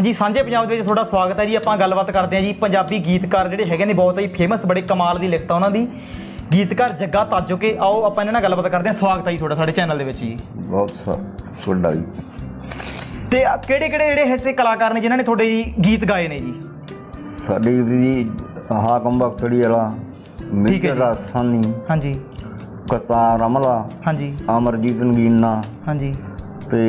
ਹਾਂਜੀ ਸਾਂਝੇ ਪੰਜਾਬ ਦੇ ਵਿੱਚ ਤੁਹਾਡਾ ਸਵਾਗਤ ਹੈ ਜੀ। ਆਪਾਂ ਗੱਲਬਾਤ ਕਰਦੇ ਹਾਂ ਜੀ ਪੰਜਾਬੀ ਗੀਤਕਾਰ ਜਿਹੜੇ ਹੈਗੇ ਨੇ ਬਹੁਤ ਹੀ ਫੇਮਸ ਬੜੇ ਕਮਾਲ ਦੀ ਲਿਖਤ ਉਹਨਾਂ ਦੀ। ਗੀਤਕਾਰ ਜੱਗਾ ਤਾਜੋਕੇ ਆਓ ਆਪਾਂ ਇਹਨਾਂ ਨਾਲ ਗੱਲਬਾਤ ਕਰਦੇ ਹਾਂ। ਸਵਾਗਤ ਹੈ ਜੀ ਤੁਹਾਡਾ ਸਾਡੇ ਚੈਨਲ ਦੇ ਵਿੱਚ ਜੀ। ਬਹੁਤ ਵੱਡਾ ਜੀ। ਤੇ ਕਿਹੜੇ ਕਿਹੜੇ ਜਿਹੜੇ ਐਸੇ ਕਲਾਕਾਰ ਨੇ ਜਿਨ੍ਹਾਂ ਨੇ ਤੁਹਾਡੇ ਜੀ ਗੀਤ ਗਾਏ ਨੇ ਜੀ? ਸਾਡੀ ਜੀ ਹਾਕਮ ਬਖਤੜੀ ਵਾਲਾ ਜੀ। ਰਾਸਾਨੀ ਹਾਂਜੀ। ਕਰਤਾਰ ਰਮਲਾ ਹਾਂਜੀ। ਅਮਰਜੀਤ ਨਗੀਨਾ ਹਾਂਜੀ। ਤੇ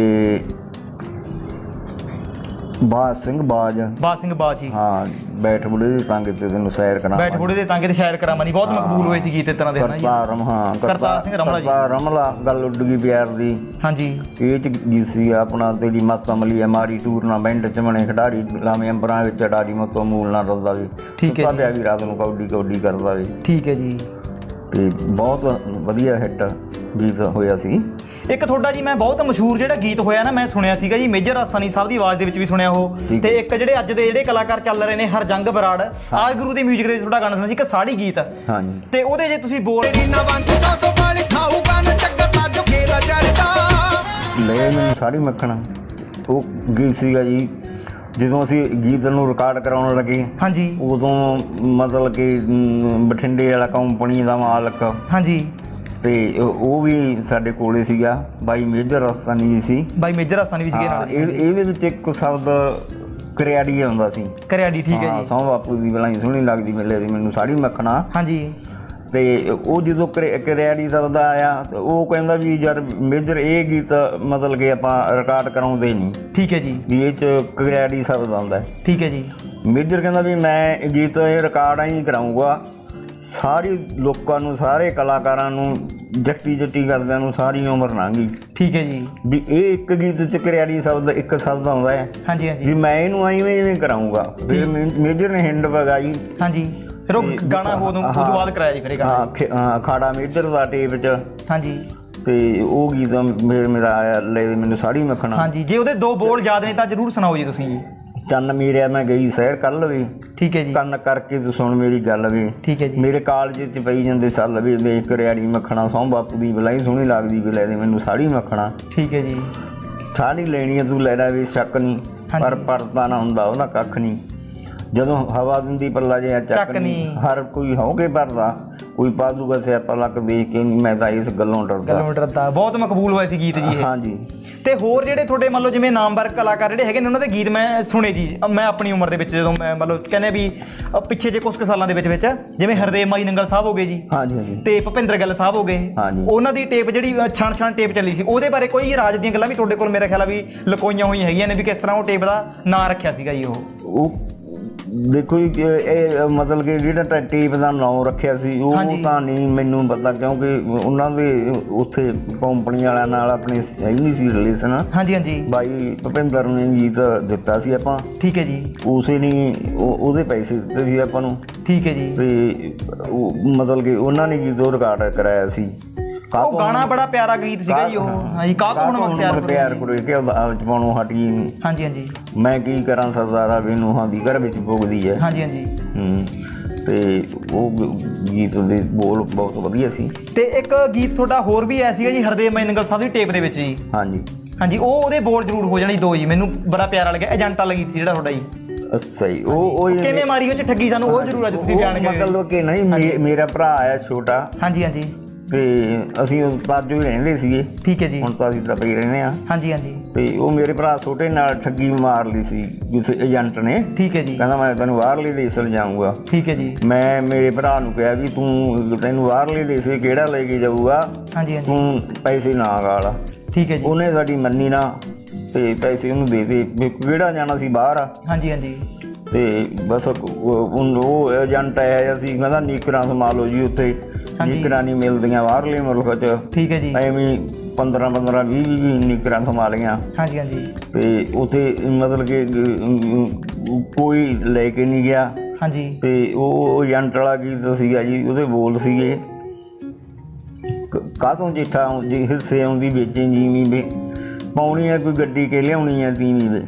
ਬਾਜ ਸਿੰਘ ਬਾਜ। ਬਾਦ ਸਿੰਘ ਬਾਦ ਜੀ। ਹਾਂ ਬੈਠ ਬੁੜੇ ਦੇ ਤੰਗ ਤੇ ਤੈਨੂੰ ਸੈਰ ਕਰਾਂ ਬੈਠ ਬੁੜੇ ਦੇ ਤਾਂਗੇ ਤੇ ਸ਼ਾਇਰ ਕਰਾਮਾਨੀ ਬਹੁਤ ਮਕਬੂਲ ਹੋਏ ਸੀ ਗੀਤ ਇਸ ਤਰ੍ਹਾਂ ਦੇ ਹਨਾ ਜੀ। ਕਰਤਾਰ ਹਾਂ ਕਰਤਾਰ ਸਿੰਘ ਰਮਲਾ ਜੀ। ਕਰਤਾਰ ਰਮਲਾ ਗੱਲ ਉੱਡ ਗਈ ਪਿਆਰ ਦੀ। ਹਾਂਜੀ। ਇਹ ਚ ਗੀਤ ਸੀ ਆਪਣਾ ਤੇਰੀ ਮੱਤ ਅਮਲੀ ਹੈ ਮਾਰੀ ਟੂਰਨਾਮੈਂਟ ਚ ਬਣੇ ਖਿਡਾਰੀ ਲਾਵੇਂ ਅੰਬਰਾਂ ਵਿੱਚ ਡਾਰੀ ਮਤੋਂ ਮੂਲ ਨਾ ਰਲਦਾ ਵੀ। ਠੀਕ ਹੈ ਜੀ। ਵੀ ਰਾਤ ਨੂੰ ਕੌਡੀ ਕੌਡੀ ਕਰਦਾ ਵੀ। ਠੀਕ ਹੈ ਜੀ। ਤੇ ਬਹੁਤ ਵਧੀਆ ਹਿੱਟ ਗੀਤ ਹੋਇਆ ਸੀ। ਇੱਕ ਤੁਹਾਡਾ ਜੀ ਮੈਂ ਬਹੁਤ ਮਸ਼ਹੂਰ ਜਿਹੜਾ ਗੀਤ ਹੋਇਆ ਨਾ ਮੈਂ ਸੁਣਿਆ ਸੀਗਾ ਜੀ ਮੇਜਰ ਆਸਾਨੀ ਸਾਹਿਬ ਦੀ ਆਵਾਜ਼ ਦੇ ਵਿੱਚ ਵੀ ਸੁਣਿਆ ਉਹ। ਤੇ ਇੱਕ ਜਿਹੜੇ ਅੱਜ ਦੇ ਜਿਹੜੇ ਕਲਾਕਾਰ ਚੱਲ ਰਹੇ ਨੇ ਹਰਜੰਗ ਬਰਾੜ ਆਜ ਗੁਰੂ ਦੀ 뮤직 ਦੇ ਵਿੱਚ ਤੁਹਾਡਾ ਗਾਣਾ ਸੁਣਿਆ ਸੀ ਇੱਕ ਸਾੜੀ ਗੀਤ। ਹਾਂਜੀ। ਤੇ ਉਹਦੇ ਜੇ ਤੁਸੀਂ ਬੋਲ ਤੇਰੀ ਨਾ ਵਾਂਗੀ ਤੋਂ ਵਾਲੀ ਖਾਊਗਾ ਨਾ ਚੱਗਾ ਤਾਜੋ ਕੇਲਾ ਚੜਦਾ ਲੈ ਮੈਨੂੰ ਸਾੜੀ ਮੱਖਣ। ਉਹ ਗੀਤ ਸੀਗਾ ਜੀ ਜਦੋਂ ਅਸੀਂ ਗੀਤ ਨੂੰ ਰਿਕਾਰਡ ਕਰਾਉਣ ਲੱਗੇ ਹਾਂਜੀ। ਉਦੋਂ ਮਤਲਬ ਕਿ ਬਠਿੰਡੇ ਵਾਲਾ ਕੰਪਨੀ ਦਾ ਮਾਲਕ ਹਾਂਜੀ। ਤੇ ਉਹ ਵੀ ਸਾਡੇ ਕੋਲੇ ਸੀਗਾ। ਬਾਈ ਮੇਜਰ ਰਸਤਾਨੀ ਜੀ ਸੀ। ਬਾਈ ਮੇਜਰ ਆਸਾਨੀ ਵੀ ਸੀਗੇ ਨਾਲ ਜੀ ਇਹ- ਇਹਦੇ ਵਿੱਚ ਇੱਕ ਸ਼ਬਦ ਕਰਿਆੜੀ ਆਉਂਦਾ ਸੀ। ਕਰਿਆੜੀ ਠੀਕ ਹੈ ਹਾਂ ਜੀ ਸੌ ਬਾਪੂ ਦੀ ਬਲਾਈ ਸੋਹਣੀ ਲੱਗਦੀ ਮਿਲੇ ਦੀ ਮੈਨੂੰ ਸਾੜੀ ਮੱਖਣਾ। ਹਾਂਜੀ। ਤੇ ਉਹ ਜਦੋਂ ਕਰਿ- ਕਰਿਆੜੀ ਸ਼ਬਦ ਆਇਆ ਤੇ ਉਹ ਕਹਿੰਦਾ ਵੀ ਯਾਰ ਮੇਜਰ ਇਹ ਗੀਤ ਮਤਲਬ ਕਿ ਆਪਾਂ ਰਿਕਾਰਡ ਕਰਾਉਂਦੇ ਨਹੀਂ ਠੀਕ ਹੈ ਜੀ। ਵੀ ਇਹ ਚ ਕਰਿਆੜੀ ਸ਼ਬਦ ਆਉਂਦਾ। ਹੈ। ਠੀਕ ਹੈ ਜੀ। ਮੇਜਰ ਕਹਿੰਦਾ ਵੀ ਮੈਂ ਇਹ ਗੀਤ ਇਹ ਰਿਕਾਰਡ ਹੀ ਕਰਾਉਂਗਾ ਸਾਰੇ ਲੋਕਾਂ ਨੂੰ ਸਾਰੇ ਕਲਾਕਾਰਾਂ ਨੂੰ ਜੱਟੀ ਜੱਟੀ ਕਰਦਿਆਂ ਨੂੰ ਸਾਰੀ ਉਮਰ ਲੰਘੀ ਠੀਕ ਹੈ ਜੀ। ਵੀ ਇਹ ਇੱਕ ਗੀਤ ਚ ਕਰਿਆੜੀ ਸ਼ਬਦ ਇੱਕ ਸ਼ਬਦ ਆਉਂਦਾ ਹੈ। ਹਾਂਜੀ ਵੀ ਹਾਂਜੀ ਮੈਂ ਇਹਨੂੰ ਐਵੇਂ ਐਵੇਂ ਕਰਾਉਂਗਾ। ਫਿਰ ਮੇਜਰ ਨੇ ਹਿੰਡ ਵਗਾਈ। ਹਾਂਜੀ। ਫਿਰ ਉਹ ਗਾਣਾ ਉਦੋਂ ਉਦੋਂ। ਬਾਅਦ ਕਰਾਇਆ ਜੀ ਫਿਰ ਇਹ ਗਾਣਾ। ਹਾਂ ਅਖਾੜਾ ਮੇਜਰ ਦਾ ਟੇਪ ਚ। ਹਾਂਜੀ। ਤੇ ਉਹ ਗੀਤ ਮੇਰੇ ਮੇਰਾ ਆਇਆ ਲੈ ਮੈਨੂੰ ਸਾੜੀ ਮੱਖਣਾ। ਹਾਂਜੀ। ਜੇ ਉਹਦੇ ਦੋ ਬੋਲ ਯਾਦ ਨੇ ਤਾਂ ਜਰੂਰ ਸੁਣਾਓ ਜੀ ਤੁਸੀਂ। ਜੀ ਚੰਨ ਮੇਰਿਆ ਮੈਂ ਗਈ ਸਹਿਰ ਕੱਲ ਵੀ। ਠੀਕ ਹੈ ਜੀ। ਕੰਨ ਕਰਕੇ ਤੂੰ ਸੁਣ ਮੇਰੀ ਗੱਲ ਵੀ। ਠੀਕ ਹੈ ਜੀ। ਮੇਰੇ ਕਾਲਜ ਚ ਪਈ ਜਾਂਦੇ ਸੱਲ ਵੀ ਦੇਖ ਕਰਿਆੜੀ ਮੱਖਣਾ ਸੌਂ ਬਾਪੂ ਦੀ ਬਲਾਈ ਸੋਹਣੀ ਲੱਗਦੀ ਵੀ ਲੈ ਦੇ ਮੈਨੂੰ ਸਾੜੀ ਮੱਖਣਾ। ਠੀਕ ਹੈ ਜੀ। ਸਾੜੀ ਲੈਣੀ ਆ ਤੂੰ ਲੈ ਲੈ ਵੀ ਸ਼ੱਕ ਨਹੀਂ। ਪਰ ਪਰਦਾ ਨਾ ਹੁੰਦਾ ਉਹਦਾ ਕੱਖ ਨਹੀਂ। ਜਦੋਂ ਹਵਾ ਦਿੰਦੀ ਪੱਲਾ ਜਿਹਾ ਚੱਕ ਨਹੀਂ। ਹਰ ਕੋਈ ਹੋਗੇ ਭਰਦਾ ਕੋਈ ਪਾਦੂਗਾ ਸਿਆਪਾ ਲੱਕ ਦੇਖ ਕੇ ਮੈਂ ਤਾਂ ਇਸ ਗੱਲੋਂ ਡਰਦਾ। ਕਿਲੋਮੀਟਰ ਦਾ ਬਹੁਤ ਮਕਬੂਲ ਹੋਇਆ ਸੀ ਗੀਤ ਜੀ ਇਹ। ਹਾਂਜੀ। ਤੇ ਹੋਰ ਜਿਹੜੇ ਤੁਹਾਡੇ ਮੰਨ ਲਓ ਜਿਵੇਂ ਨਾਮਵਰ ਕਲਾਕਾਰ ਜਿਹੜੇ ਹੈਗੇ ਨੇ ਉਹਨਾਂ ਦੇ ਗੀਤ ਮੈਂ ਸੁਣੇ ਜੀ ਮੈਂ ਆਪਣੀ ਉਮਰ ਦੇ ਵਿੱਚ ਜਦੋਂ ਮੈਂ ਮੰਨ ਲਓ ਕਹਿੰਦੇ ਵੀ ਪਿੱਛੇ ਜੇ ਕੁਝ ਕੁ ਸਾਲਾਂ ਦੇ ਵਿੱਚ ਵਿੱਚ ਜਿਵੇਂ ਹਰਦੇਵ ਮਾਈ ਨੰਗਲ ਸਾਹਿਬ ਹੋ ਗਏ ਜੀ ਹਾਂਜੀ ਹਾਂਜੀ ਤੇ ਭੁਪਿੰਦਰ ਗਿੱਲ ਸਾਹਿਬ ਹੋ ਗਏ ਹਾਂਜੀ। ਉਹਨਾਂ ਦੀ ਟੇਪ ਜਿਹੜੀ ਛਣ ਛਣ ਟੇਪ ਚੱਲੀ ਸੀ ਉਹਦੇ ਬਾਰੇ ਕੋਈ ਰਾਜ ਦੀਆਂ ਗੱਲਾਂ ਵੀ ਤੁਹਾਡੇ ਕੋਲ ਮੇਰੇ ਖਿਆਲ ਆ ਵੀ ਲਕੋਈਆਂ ਹੋਈਆਂ ਹੈਗੀਆਂ ਨੇ ਵੀ ਕਿਸ ਤਰ੍ਹਾਂ ਉਹ ਟੇਪ ਦਾ ਨਾਂ ਰੱਖਿਆ ਸੀਗਾ ਜੀ ਉਹ ਉਹ ਦੇਖੋ ਜੀ ਇਹ ਮਤਲਬ ਕਿ ਜਿਹੜਾ ਟੇਪ ਦਾ ਨਾਮ ਰੱਖਿਆ ਸੀ ਉਹ। ਤਾਂ ਨਹੀਂ ਮੈਨੂੰ ਪਤਾ ਕਿਉਂਕਿ ਉਹਨਾਂ ਦੇ ਉੱਥੇ ਕੰਪਨੀ ਵਾਲਿਆਂ ਨਾਲ ਆਪਣੀ ਹੈ ਹੀ ਨਹੀਂ ਸੀ ਰਿਲੇਸ਼ਨ ਹਾਂਜੀ ਹਾਂਜੀ। ਬਾਈ ਭੁਪਿੰਦਰ ਨੇ ਗੀਤ ਦਿੱਤਾ ਸੀ ਆਪਾਂ। ਠੀਕ ਹੈ ਜੀ। ਉਸੇ ਨੇ ਉਹ- ਉਹਦੇ ਪੈਸੇ ਦਿੱਤੇ ਸੀ ਆਪਾਂ ਨੂੰ। ਠੀਕ ਹੈ ਜੀ। ਤੇ ਉਹ ਮਤਲਬ ਕਿ ਉਹਨਾਂ ਨੇ ਗੀਤ ਰਿਕਾਰਡ ਕਰਾਇਆ ਸੀ। ਉਹ ਗਾਣਾ ਬੜਾ ਪਿਆਰਾ ਗੀਤ ਸੀਗਾ ਜੀ ਉਹ। ਹਾਂਜੀ ਕਾਹ ਕੋਣ ਮਨ ਪਿਆਰ ਪਿਆਰ ਕਰੋ ਕਿ ਪਾਉਣੋਂ ਹਟੀ। ਹਾਂਜੀ ਹਾਂਜੀ। ਮੈਂ ਕੀ ਕਰਾਂ ਸਰਦਾਰਾ ਵੀ ਨੂੰਹਾਂ ਦੀ ਘਰ ਵਿੱਚ ਭੁਗਦੀ ਹੈ ਹਾਂਜੀ ਹਾਂਜੀ। ਹੂੰ ਤੇ ਉਹ ਗੀਤ ਦੇ ਬੋਲ ਬਹੁਤ ਵਧੀਆ ਸੀ। ਤੇ ਇੱਕ ਗੀਤ ਤੁਹਾਡਾ ਹੋਰ ਵੀ ਆਇਆ ਸੀਗਾ ਜੀ ਹਰਦੇਵ ਮੈਨਗਲ ਸਾਹਿਬ ਦੀ ਟੇਪ ਦੇ ਵਿੱਚ ਜੀ। ਹਾਂਜੀ। ਹਾਂਜੀ ਉਹ ਉਹਦੇ ਬੋਲ ਜ਼ਰੂਰ ਹੋ ਜਾਣੀ ਦੋ ਜੀ ਮੈਨੂੰ ਬੜਾ ਪਿਆਰਾ ਲੱਗਿਆ ਏਜੰਟਾ ਲੱਗੀ ਸੀ ਜਿਹੜਾ ਤੁਹਾਡਾ ਜੀ। ਜੀ ਉਹ ਉਹ ਕਿਵੇਂ ਮਾਰੀ ਉਹ ਚ ਠੱਗੀ ਸਾਨੂੰ ਉਹ ਜ਼ਰੂਰ ਅੱਜ ਤੁਸੀਂ ਬਿਆਨ ਮਤਲਬ ਕਿ ਨਹੀਂ ਮੇਰਾ ਭਰਾ ਆਇਆ ਛੋਟਾ। ਹਾਂਜੀ ਹਾਂਜੀ। ਤੇ ਅਸੀਂ ਉਸ ਤਾਜੋ ਹੀ ਰਹਿੰਦੇ ਸੀਗੇ। ਠੀਕ ਹੈ ਜੀ। ਹੁਣ ਤਾਂ ਅਸੀਂ ਤਾਂ ਪਈ ਰਹਿੰਦੇ ਆ ਹਾਂਜੀ ਹਾਂਜੀ। ਤੇ ਉਹ ਮੇਰੇ ਭਰਾ ਛੋਟੇ ਨਾਲ ਠੱਗੀ ਮਾਰ ਲਈ ਸੀ ਕਿਸੇ ਏਜੰਟ ਨੇ। ਠੀਕ ਹੈ ਜੀ। ਕਹਿੰਦਾ ਮੈਂ ਤੈਨੂੰ ਬਾਹਰਲੇ ਦੇਸ਼ ਲਿਜਾਊਂਗਾ ਠੀਕ ਹੈ ਜੀ। ਮੈਂ ਮੇਰੇ ਭਰਾ ਨੂੰ ਕਿਹਾ ਵੀ ਤੂੰ ਤੈਨੂੰ ਬਾਹਰਲੇ ਦੇਸ਼ ਕਿਹੜਾ ਲੈ ਕੇ ਜਾਊਗਾ? ਹਾਂਜੀ ਹਾਂਜੀ। ਤੂੰ ਪੈਸੇ ਨਾ ਗਾਲ। ਠੀਕ ਹੈ ਜੀ। ਉਹਨੇ ਸਾਡੀ ਮੰਨੀ ਨਾ ਤੇ ਪੈਸੇ ਉਹਨੂੰ ਦੇ ਦੇ। ਕਿਹੜਾ ਜਾਣਾ ਸੀ ਬਾਹਰ? ਹਾਂਜੀ ਹਾਂਜੀ। ਤੇ ਬਸ ਉਹ- ਏਜੰਟ ਆਇਆ ਸੀ ਕਹਿੰਦਾ ਨੀਕਰਾਂ ਸਮਾ ਲਓ ਜੀ ਉੱਥੇ। ਨੀਕਰਾਂ ਨਹੀਂ ਮਿਲਦੀਆਂ ਬਾਹਰਲੇ ਮੁਲਕ 'ਚ। ਠੀਕ ਹੈ ਜੀ। ਐਵੇਂ 15 15 20 20 ਨੀਕਰਾਂ ਸਮਾ ਲਈਆਂ ਹਾਂਜੀ ਹਾਂਜੀ। ਤੇ ਉੱਥੇ ਮਤਲਬ ਕਿ ਕੋਈ ਲੈ ਕੇ ਨਹੀਂ ਗਿਆ। ਹਾਂਜੀ। ਤੇ ਉਹ ਏਜੰਟ ਵਾਲਾ ਗੀਤ ਸੀਗਾ ਜੀ ਉਹਦੇ ਬੋਲ ਸੀਗੇ। ਕਾਹਤੋਂ ਜਿੱਠਾ ਜੀ ਹਿੱਸੇ ਆਉਂਦੀ ਵੇਚੇ ਜੀਵੀ ਵੇ। ਪਾਉਣੀ ਹੈ ਕੋਈ ਗੱਡੀ ਕੇ ਲਿਆਉਣੀ ਹੈ ਤੀਵੀਂ ਵੇ।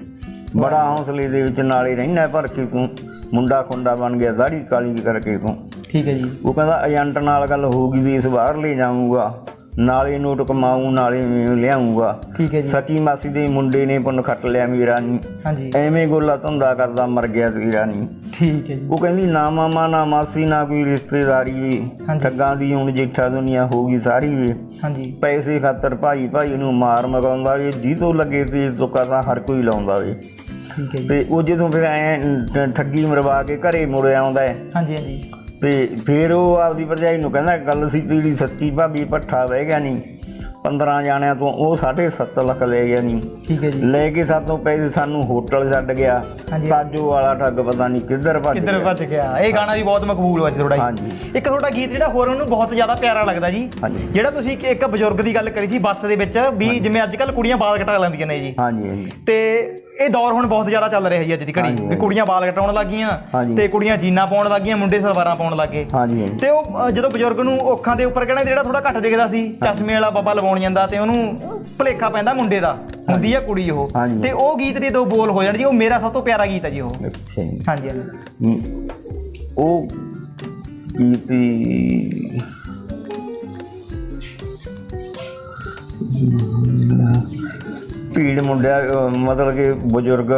ਬੜਾ ਹੌਸਲੇ ਦੇ ਵਿੱਚ ਨਾਲੇ ਰਹਿਣਾ ਭਰ ਕੇ ਤੂੰ। ਮੁੰਡਾ ਖੁੰਡਾ ਬਣ ਗਿਆ ਦਾੜੀ ਕਾਲੀ ਕਰਕੇ ਤੂੰ। ਠੀਕ ਹੈ ਜੀ। ਉਹ ਕਹਿੰਦਾ ਏਜੰਟ ਨਾਲ ਗੱਲ ਹੋਊਗੀ ਵੀ ਇਸ ਬਾਹਰ ਲੈ ਜਾਊਗਾ। ਨਾਲੇ ਨੋਟ ਕਮਾਊ ਨਾਲੇ ਲਿਆਉਂਗਾ ਠੀਕ ਹੈ ਜੀ। ਸਕੀ ਮਾਸੀ ਦੇ ਮੁੰਡੇ ਨੇ ਪੁੰਨ ਖੱਟ ਲਿਆ ਮੇਰਾ ਨਹੀਂ ਹਾਂਜੀ। ਐਵੇਂ ਗੋਲਾ ਧੰਦਾ ਕਰਦਾ ਮਰ ਗਿਆ ਤੇਰਾ ਨਹੀਂ ਠੀਕ ਹੈ ਜੀ। ਉਹ ਕਹਿੰਦੀ ਨਾ ਮਾਮਾ ਨਾ ਮਾਸੀ ਨਾ ਕੋਈ ਰਿਸ਼ਤੇਦਾਰੀ ਵੀ। ਠੱਗਾਂ ਦੀ ਹੁਣ ਜੇਠਾ ਦੁਨੀਆ ਹੋ ਗਈ ਸਾਰੀ ਵੀ ਹਾਂਜੀ। ਪੈਸੇ ਖਾਤਰ ਭਾਈ ਭਾਈ ਨੂੰ ਮਾਰ ਮਗਾਉਂਦਾ ਵੀ ਜੀ ਤੋਂ ਲੱਗੇ ਤੇ ਤੁੱਕਾ ਤਾਂ ਹਰ ਕੋਈ ਲਾਉਂਦਾ ਵੇ ਠੀਕ ਹੈ ਜੀ। ਤੇ ਉਹ ਜਦੋਂ ਫਿਰ ਐ ਠੱਗੀ ਮਰਵਾ ਕੇ ਘਰੇ ਮੁੜ ਆਉਂਦਾ ਹੈ ਹਾਂਜੀ ਹਾਂਜੀ। ਤੇ ਫਿਰ ਉਹ ਆਪਦੀ ਭਰਜਾਈ ਨੂੰ ਕਹਿੰਦਾ ਗੱਲ ਸੀ ਤੇਰੀ ਸੱਚੀ ਭਾਬੀ ਪੱਠਾ ਬਹਿ ਗਿਆ ਨਹੀਂ 15 ਜਾਣਿਆਂ ਤੋਂ ਉਹ 7.5 ਲੱਖ ਲੈ ਗਿਆ ਨਹੀਂ ਠੀਕ ਹੈ ਜੀ। ਲੈ ਕੇ ਸਾਤੋਂ ਪੈਸੇ ਸਾਨੂੰ ਹੋਟਲ ਛੱਡ ਗਿਆ। ਤਾਜੋ ਵਾਲਾ ਠੱਗ ਪਤਾ ਨਹੀਂ ਕਿੱਧਰ ਭੱਜ ਕਿੱਧਰ ਗਿਆ। ਭੱਜ ਗਿਆ। ਇਹ ਗਾਣਾ ਵੀ ਬਹੁਤ ਮਕਬੂਲ ਹੋਇਆ ਸੀ ਥੋੜਾ ਹਾਂਜੀ। ਇੱਕ ਤੁਹਾਡਾ ਗੀਤ ਜਿਹੜਾ ਹੋਰ ਉਹਨੂੰ ਬਹੁਤ ਜ਼ਿਆਦਾ ਪਿਆਰਾ ਲੱਗਦਾ ਜੀ। ਜਿਹੜਾ ਤੁਸੀਂ ਇੱਕ- ਇੱਕ ਬਜ਼ੁਰਗ ਦੀ ਗੱਲ ਕਰੀ ਸੀ ਬੱਸ ਦੇ ਵਿੱਚ ਵੀ ਜਿਵੇਂ ਅੱਜ ਕੱਲ ਕੁੜੀਆਂ ਬਾਲ ਕਟਾ ਲੈਂਦੀਆਂ ਨੇ ਜੀ। ਹਾਂਜੀ ਹਾਂਜੀ। ਤੇ ਇਹ ਦੌਰ ਹੁਣ ਬਹੁਤ ਜ਼ਿਆਦਾ ਚੱਲ ਰਿਹਾ ਜੀ ਅੱਜ ਦੀ ਘੜੀ। ਵੀ ਕੁੜੀਆਂ ਬਾਲ ਕਟਾਉਣ ਲੱਗੀਆਂ। ਤੇ ਕੁੜੀਆਂ ਜੀਨਾਂ ਪਾਉਣ ਲੱਗੀਆਂ ਮੁੰਡੇ ਸਲਵਾਰਾਂ ਪਾਉਣ ਲੱਗੇ। ਹਾਂਜੀ ਤੇ ਉਹ ਅ, ਜਦੋਂ ਬਜ਼ੁਰਗ ਨੂੰ ਅੱਖਾਂ ਦੇ ਉੱਪਰ ਕਹਿੰਦਾ ਜਿਹੜਾ ਥੋੜਾ ਘੱਟ ਦਿਖਦਾ ਸੀ ਚਸ਼ਮੇ ਵਾਲਾ ਬਾਬਾ ਲਵਾਉਣ ਜਾਂਦਾ ਤੇ ਉਹਨੂੰ ਭੁਲੇਖਾ ਪੈਂਦਾ ਮੁੰਡੇ ਦਾ ਹੁੰਦੀ ਆ ਕੁੜੀ ਉਹ। ਹਾਂਜੀ। ਤੇ ਉਹ ਗੀਤ ਦੇ ਦੋ ਬੋਲ ਹੋ ਜਾਣ ਜੀ ਉਹ ਮੇਰਾ ਸਭ ਤੋਂ ਪਿਆਰਾ ਗੀਤ ਹੈ ਜੀ ਉਹ। ਅੱਛਾ ਜੀ। ਹਾਂਜੀ ਹਾਂਜੀ। ਹਮ, ਉਹ ਕੀਤੀ ਭੀੜ ਮੁੰਡਿਆ ਅਹ ਮਤਲਬ ਕਿ ਬਜ਼ੁਰਗ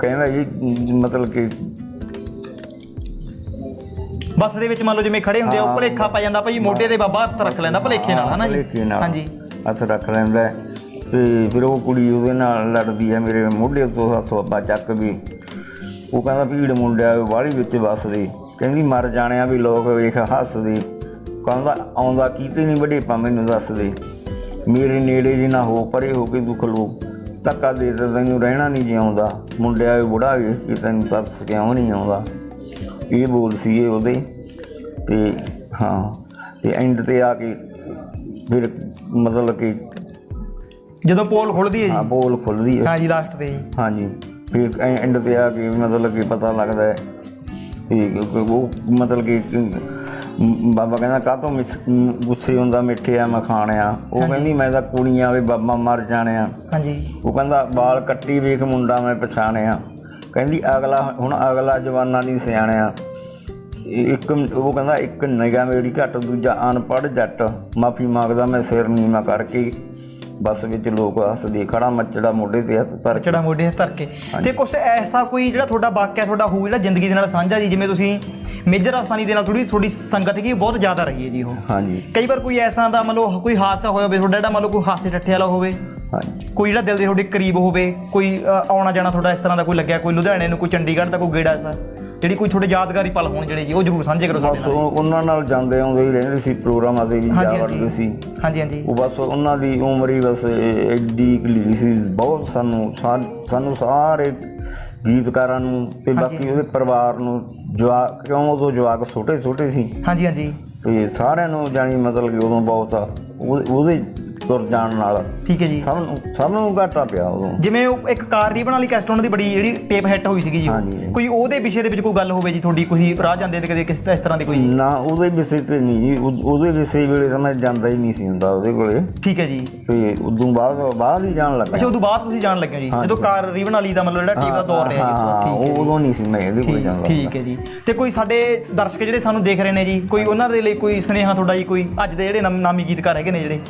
ਕਹਿੰਦਾ ਜੀ ਮਤਲਬ ਕਿ ਬੱਸ ਦੇ ਵਿੱਚ ਮੰਨ ਲਓ ਜਿਵੇਂ ਖੜੇ ਹੁੰਦੇ ਆ ਉਹ ਹਾਂ। ਭੁਲੇਖਾ ਪੈ ਜਾਂਦਾ ਭਾਈ ਮੋਢੇ ਦੇ ਬਾਬਾ ਹੱਥ ਰੱਖ ਲੈਂਦਾ ਭੁਲੇਖੇ ਨਾਲ ਹਨਾ ਭੁਲੇਖੇ ਜੀ ਨਾਲ ਹਾਂਜੀ। ਹੱਥ ਰੱਖ ਲੈਂਦਾ ਹੈ। ਤੇ ਫਿਰ ਉਹ ਕੁੜੀ ਉਹਦੇ ਨਾਲ ਲੜਦੀ ਹੈ ਮੇਰੇ ਮੋਢੇ ਤੋਂ ਹੱਥ ਬਾਬਾ ਚੱਕ ਵੀ। ਉਹ ਕਹਿੰਦਾ ਭੀੜ ਮੁੰਡਿਆ ਵਾਲੀ ਵਿੱਚ ਵੱਸਦੇ ਕਹਿੰਦੀ ਮਰ ਜਾਣਿਆ ਵੀ ਲੋਕ ਵੇਖ ਹੱਸਦੇ। ਕਹਿੰਦਾ ਆਉਂਦਾ ਕੀਤੇ ਨਹੀਂ ਵਡੇਪਾ ਮੈਨੂੰ ਦੱਸਦੇ ਮੇਰੇ ਨੇੜੇ ਜੇ ਨਾ ਹੋ ਪਰੇ ਹੋ ਕੇ ਦੁੱਖ ਲੋ। ਧੱਕਾ ਦੇ ਤੇ ਤੈਨੂੰ ਰਹਿਣਾ ਨਹੀਂ ਜਿਉਂਦਾ ਮੁੰਡਿਆ ਵੀ ਬੁੜਾ ਵੇਖ ਕੇ ਤੈਨੂੰ ਤਰਸ ਕਿਉਂ ਨਹੀਂ ਆਉਂਦਾ। ਇਹ ਬੋਲ ਸੀ ਇਹ ਉਹਦੇ। ਤੇ ਹਾਂ ਤੇ ਐਂਡ ਤੇ ਆ ਕੇ ਫਿਰ ਮਤਲਬ ਕਿ ਜਦੋਂ ਪੋਲ ਖੁੱਲਦੀ ਹੈ ਹਾਂ ਜੀ ਬੋਲ ਖੁੱਲਦੀ ਹੈ। ਹਾਂਜੀ ਲਾਸਟ ਤੇ ਜੀ। ਹਾਂਜੀ। ਫਿਰ ਐ- ਐਂਡ ਤੇ ਆ ਕੇ ਮਤਲਬ ਕਿ ਪਤਾ ਲੱਗਦਾ ਹੈ। ਕਿ ਉਹ ਮਤਲਬ ਕਿ ਬਾਬਾ ਕਹਿੰਦਾ ਕਾਹਤੋਂ ਮਿਸ- ਮ- ਗੁੱਸੇ ਹੁੰਦਾ ਮਿੱਠੇ ਆ ਮਖਾਣਿਆ ਉਹ ਹਾਂਜੀ। ਕਹਿੰਦੀ ਮੈਂ ਤਾਂ ਕੁੜੀਆਂ ਵੀ ਬਾਬਾ ਮਰ ਜਾਣਿਆ ਹਾਂਜੀ। ਉਹ ਕਹਿੰਦਾ ਬਾਲ ਕੱਟੀ ਵੇਖ ਮੁੰਡਾ ਮੈਂ ਪਛਾਣਿਆ। ਕਹਿੰਦੀ ਅਗਲਾ ਹੁਣ ਅਗਲਾ ਜਵਾਨਾਂ ਦੀ ਸਿਆਣਿਆ। ਇੱਕ ਉਹ ਕਹਿੰਦਾ ਇੱਕ ਨਿਗਾਹ ਮੇਰੀ ਘੱਟ ਦੂਜਾ ਅਨਪੜ੍ਹ ਜੱਟ। ਮਾਫੀ ਮੰਗਦਾ ਮੈਂ ਸਿਰ ਨੀਵਾਂ ਕਰਕੇ ਬੱਸ ਵਿੱਚ ਲੋਕ ਹੱਸਦੇ ਖੜਾ ਮੱਚੜਾ ਮੋਢੇ ਤੇ ਹੱਥ ਧਰ ਕੇ। ਚੜਾ ਮੋਢੇ ਤੇ ਧਰ ਕੇ। ਤੇ ਕੁਝ ਐਸਾ ਕੋਈ ਜਿਹੜਾ ਤੁਹਾਡਾ ਵਾਕਿਆ ਤੁਹਾਡਾ ਹੋ ਜਿਹੜਾ ਜ਼ਿੰਦਗੀ ਦੇ ਨਾਲ ਸਾਂਝਾ ਜੀ ਜਿਵੇਂ ਤੁਸੀਂ ਮੇਜਰ ਆਸਾਨੀ ਦੇ ਨਾਲ ਥੋੜੀ ਥੋੜੀ ਸੰਗਤ ਕੀ ਬਹੁਤ ਜ਼ਿਆਦਾ ਰਹੀ ਹੈ ਜੀ ਉਹ। ਹਾਂਜੀ। ਕਈ ਵਾਰ ਕੋਈ ਐਸਾ ਦਾ ਮੰਨ ਲਓ ਕੋਈ ਹਾਦਸਾ ਹੋਇਆ ਹੋਵੇ ਤੁਹਾਡਾ ਜਿਹੜਾ ਮੰਨ ਲਓ ਕੋਈ ਹਾਸੇ ਠੱਠੇ ਵਾਲਾ ਹੋਵੇ ਹਾਂਜੀ। ਕੋਈ ਜਿਹੜਾ ਦਿਲ ਦੇ ਤੁਹਾਡੇ ਕਰੀਬ ਹੋਵੇ ਕੋਈ ਅ, ਆਉਣਾ ਜਾਣਾ ਤੁਹਾਡਾ ਇਸ ਤਰ੍ਹਾਂ ਦਾ ਕੋਈ ਲੱਗਿਆ ਕੋਈ ਲੁਧਿਆਣੇ ਨੂੰ ਕੋਈ ਚੰਡੀਗੜ੍ਹ ਦਾ ਕੋਈ ਗੇੜਾ ਐਸਾ? ਜਿਹੜੀ ਕੋਈ ਤੁਹਾਡੇ ਯਾਦਗਾਰੀ ਪਲ ਹੋਣ ਜਿਹੜੇ ਜੀ ਉਹ ਜ਼ਰੂਰ ਸਾਂਝੇ ਕਰੋ ਸਾਡੇ ਬਸ ਨਾਲ ਉਹ- ਉਹਨਾਂ ਨਾਲ ਜਾਂਦੇ ਆਉਂਦੇ ਹੀ ਰਹਿੰਦੇ ਸੀ ਪ੍ਰੋਗਰਾਮਾਂ ਦੇ ਵੀ ਜਾ ਹਾਂਜੀ, ਵੜਦੇ। ਸੀ। ਹਾਂਜੀ ਹਾਂਜੀ। ਉਹ ਬਸ ਉਹਨਾਂ ਦੀ ਉਮਰ ਹੀ ਬਸ ਇਹ ਐਡੀ ਕਲੀ ਸੀ ਬਹੁਤ ਸਾਨੂੰ ਸਾ- ਸਾਨੂੰ ਸਾਰੇ ਗੀਤਕਾਰਾਂ ਨੂੰ ਤੇ ਹਾਂਜੀ। ਬਾਕੀ ਉਹਦੇ ਪਰਿਵਾਰ ਨੂੰ ਜਵਾਕ ਕਿਉਂ ਉਦੋਂ ਜਵਾਕ ਛੋਟੇ ਛੋਟੇ ਸੀ। ਹਾਂਜੀ ਹਾਂਜੀ। ਤੇ ਸਾਰਿਆਂ ਨੂੰ ਜਾਣੀ ਮਤਲਬ ਕਿ ਉਦੋਂ ਬਹੁਤ ਆ ਉਹ- ਉਹਦੇ ਤੁਰ ਜਾਣ ਨਾਲ। ਠੀਕ ਹੈ ਜੀ। ਸਭ ਨੂੰ ਸਭ ਨੂੰ ਘਾਟਾ ਪਿਆ ਉਦੋਂ। ਜਿਵੇਂ ਉਹ ਇੱਕ ਕਾਰ ਰੀਬਨ ਵਾਲੀ ਕੈਸਟ ਉਹਨਾਂ ਦੀ ਬੜੀ ਜਿਹੜੀ ਟੇਪ ਹਿੱਟ ਹੋਈ ਸੀਗੀ ਜੀ। ਕੋਈ ਉਹਦੇ ਵਿਸ਼ੇ ਦੇ ਵਿੱਚ ਕੋਈ ਗੱਲ ਹੋਵੇ ਜੀ ਤੁਹਾਡੀ ਕੋਈ ਰਾਹ ਜਾਂਦੇ ਤੇ ਕਦੇ ਕਿਸ ਇਸ ਤਰ੍ਹਾਂ ਦੀ ਕੋਈ? ਨਾ ਉਹਦੇ ਵਿਸ਼ੇ ਤੇ ਨਹੀਂ ਜੀ। ਉਹ- ਉਹਦੇ ਵਿਸ਼ੇ ਵੇਲੇ ਮੈਂ ਜਾਂਦਾ ਹੀ ਨਹੀਂ ਸੀ ਹੁੰਦਾ ਉਹਦੇ ਕੋਲੇ। ਠੀਕ ਹੈ ਜੀ। ਤੇ ਉਦੋਂ ਬਾਅਦ ਬਾਅਦ ਹੀ ਜਾਣ ਲੱਗਾ। ਅੱਛਾ ਉਦੋਂ ਬਾਅਦ ਤੁਸੀਂ ਜਾਣ ਲੱਗੇ ਜੀ। ਜਦੋਂ ਕਾਰ ਰੀਬਨ ਵਾਲੀ ਦਾ ਮਤਲਬ ਜਿਹੜਾ ਟੇਪ ਦਾ ਦੌਰ ਰਿਹਾ ਜੀ। ਠੀਕ ਹੈ। ਉਦੋਂ ਨਹੀਂ ਸੀ ਮੈਂ ਇਹਦੇ ਕੋਲ ਜਾਂਦਾ ਠੀਕ ਹੈ ਜੀ। ਤੇ ਕੋਈ ਸਾਡੇ ਦਰਸ਼ਕ ਜਿਹੜੇ ਸਾਨੂੰ ਦੇਖ ਰਹੇ ਨੇ ਜੀ ਕੋਈ ਉਹਨਾਂ ਦੇ ਲਈ ਕੋਈ ਸੁਨੇਹਾ ਤੁਹਾਡਾ ਜੀ ਕੋਈ ਅੱਜ ਦੇ ਜਿਹੜੇ ਨਾਮੀ ਗੀਤਕਾਰ ਹੈਗੇ ਨੇ ਜਿਹੜੇ?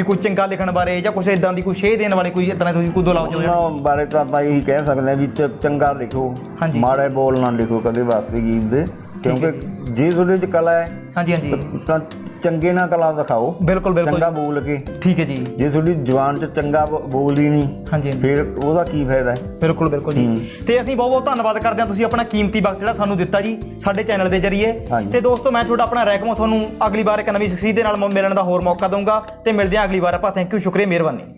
ਵੀ ਕੋਈ ਚੰਗਾ ਲਿਖਣ ਬਾਰੇ ਜਾਂ ਕੁਝ ਇਦਾਂ ਦੀ ਕੋਈ ਸ਼ੇਅ ਦੇਣ ਵਾਲੇ ਕੋਈ ਇਦਾਂ ਤੁਸੀਂ ਕੋਈ ਦੋ ਲਫ਼ਜ਼ ਹੋ ਉਹਨਾਂ ਬਾਰੇ ਤਾਂ ਆਪਾਂ ਇਹੀ ਕਹਿ ਸਕਦੇ ਹਾਂ ਵੀ ਚ- ਚੰਗਾ ਲਿਖੋ ਹਾਂਜੀ। ਮਾੜੇ ਬੋਲ ਨਾ ਲਿਖੋ ਕਦੇ ਵਾਸਤੇ ਗੀਤ ਦੇ ਕਿਉਂਕਿ ਜੇ। ਤੁਹਾਡੇ ਚ ਕਲਾ ਹੈ ਹਾਂਜੀ ਹਾਂਜੀ। ਤਾਂ ਚੰਗੇ ਨਾਲ ਕਲਾ ਦਿਖਾਓ। ਬਿਲਕੁਲ ਬਿਲਕੁਲ ਚੰਗਾ ਬੋਲ ਕੇ। ਠੀਕ ਹੈ ਜੀ। ਜੇ ਤੁਹਾਡੀ ਜ਼ੁਬਾਨ ਚ ਚੰਗਾ ਬ- ਬੋਲ ਹੀ ਨਹੀਂ ਹਾਂਜੀ ਫਿਰ ਉਹਦਾ ਕੀ ਫਾਇਦਾ? ਹੈ ਬਿਲਕੁਲ ਬਿਲਕੁਲ ਜੀ। ਤੇ ਅਸੀਂ ਬਹੁਤ ਬਹੁਤ ਧੰਨਵਾਦ ਕਰਦੇ ਹਾਂ ਤੁਸੀਂ ਆਪਣਾ ਕੀਮਤੀ ਵਕਤ ਜਿਹੜਾ ਸਾਨੂੰ ਦਿੱਤਾ ਜੀ ਸਾਡੇ ਚੈਨਲ ਦੇ ਜ਼ਰੀਏ। ਤੇ ਦੋਸਤੋ ਮੈਂ ਤੁਹਾਡਾ ਆਪਣਾ ਰੈਕਮੋ ਤੁਹਾਨੂੰ ਅਗਲੀ ਵਾਰ ਇੱਕ ਨਵੀਂ ਸ਼ਖਸੀਅਤ ਦੇ ਨਾਲ ਮਿਲਣ ਦਾ ਹੋਰ ਮੌਕਾ ਦਊਂਗਾ। ਤੇ ਮਿਲਦੇ ਹਾਂ ਅਗਲੀ ਵਾਰ ਆਪਾਂ। ਥੈਂਕ ਯੂ ਸ਼ੁਕਰੀਆ ਮਿਹਰਬਾਨੀ।